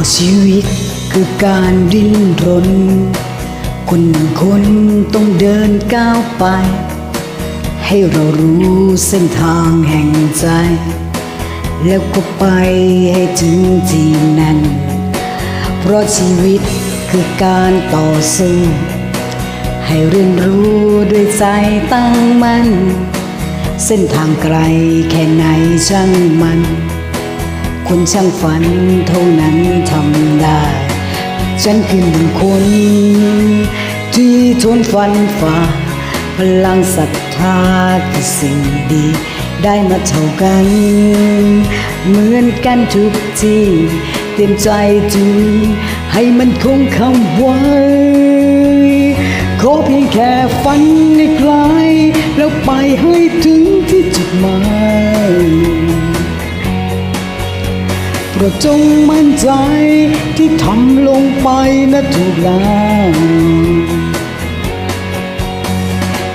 ากชีวิตคือการดิ้นรน คนหนึ่งคนต้องเดินก้าวไป ให้เรารู้เส้นทางแห่งใจ แล้วก็ไปให้ถึงที่นั้น เพราะชีวิตคือการต่อสู้ ให้เรียนรู้ด้วยใจตั้งมั่นเส้นทางไกลแค่ไหนช่างมัน คนช่างฝันเท่านั้นทำได้ ฉันคือหนึ่งคน ที่ทนฟันฝ่า พลังศรัทธาคือสิ่งดี ได้มาเท่ากัน เหมือนกันทุกทีเตรียมใจถึงให้มันคงคำไว้ ขอเพียงแค่ฝันให้ไกลแจงมั่นใจที่ทำลงไปนะถูกแล้ว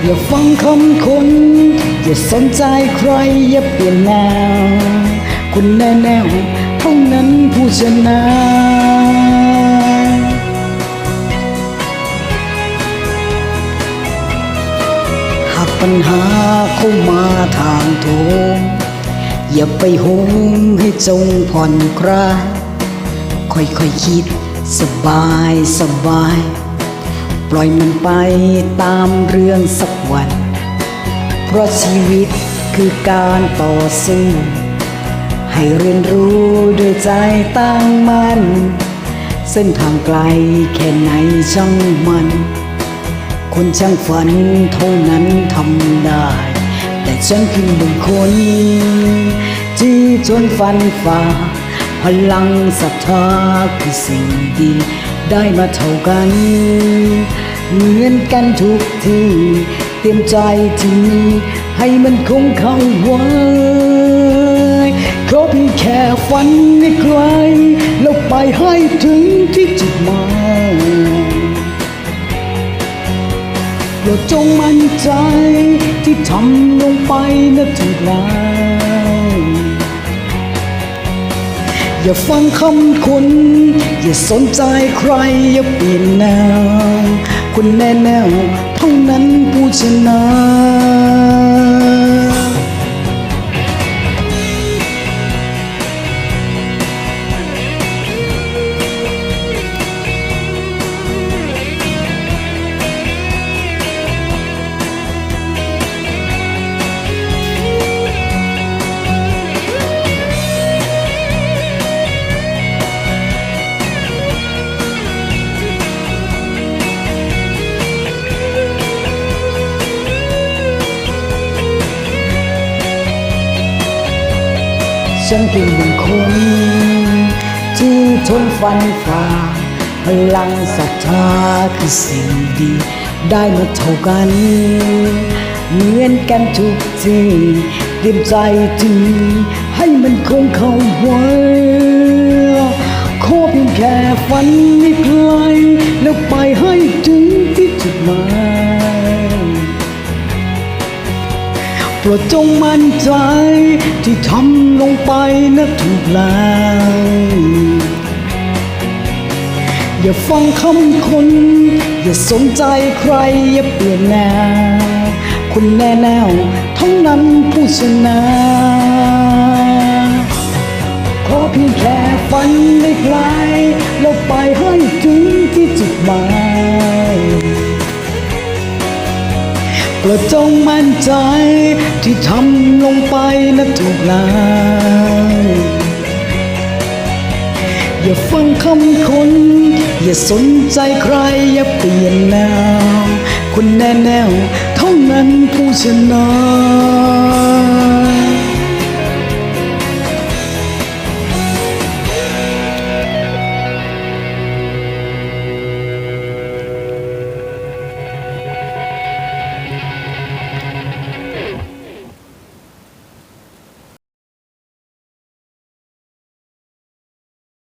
อย่าฟังคำคน อย่าสนใจใครอย่าเปลี่ยนแนวคุณแน่แนวเท่านั้นผู้ชนะหากปัญหาเข้ามาทางโถม อย่าไปโหมให้จงผ่อนคลาย ค่อยๆคคิดสบายสบาย ปล่อยมันไปตามเรื่องสักวัน เพราะชีวิตคือการต่อสู้ ให้เรียนรู้ด้วยใจตั้งมั่น เส้นทางไกลแค่ไหนช่างมัน คนช่างฝันเท่านั้นทำได้ แต่ฉันเพียงหนึ่งคน จนฟันฝ่า พลังศรัทธาคือสิ่งดี ได้มาเท่ากัน เหมือนกันทุกทีเตรียมใจที่มีให้มันคงเข้าไว้ขอเพียงแค่ฝันให้ไกลแล้วไปให้ถึงที่จุดหมายโปรดจงมั่นใจที่ทำลงไปนะถูกล้ว อย่าฟังคำคนอย่าสนใจใคร อย่าเปลี่ยนแนวคุณแน่แนวเท่านั้นผู้ชนะ ฉันเพียงหนึ่งคน ที่ทนฟันฝ่าพลังศรัทธาคือสิ่งดี ได้มาเท่ากัน เหมือนกันทุกทีเตรียมใจถึงให้มันคงเข้าไว้ขอเพียงแค่ฝันให้ไกลแล้วไปให้ถึงที่จุดหมาย รดจงมั่นใจที่ทำลงไปนะถูกแล้วอย่าฟังคำคน อย่าสนใจใคร อย่าเปลี่ยนแนวคุณแน่แนวเท่านั้นผู้ชนะขอเพียงแค่ฝันได้ไกลแล้วไปให้ถึงที่จุดหมาย โปรดจงมั่นใจที่ทำลงไปนะถูกแล้วอย่าฟังคำคน อย่าสนใจใคร อย่าเปลี่ยนแนวคนแน่แนวเท่านั้นผู้ชนะ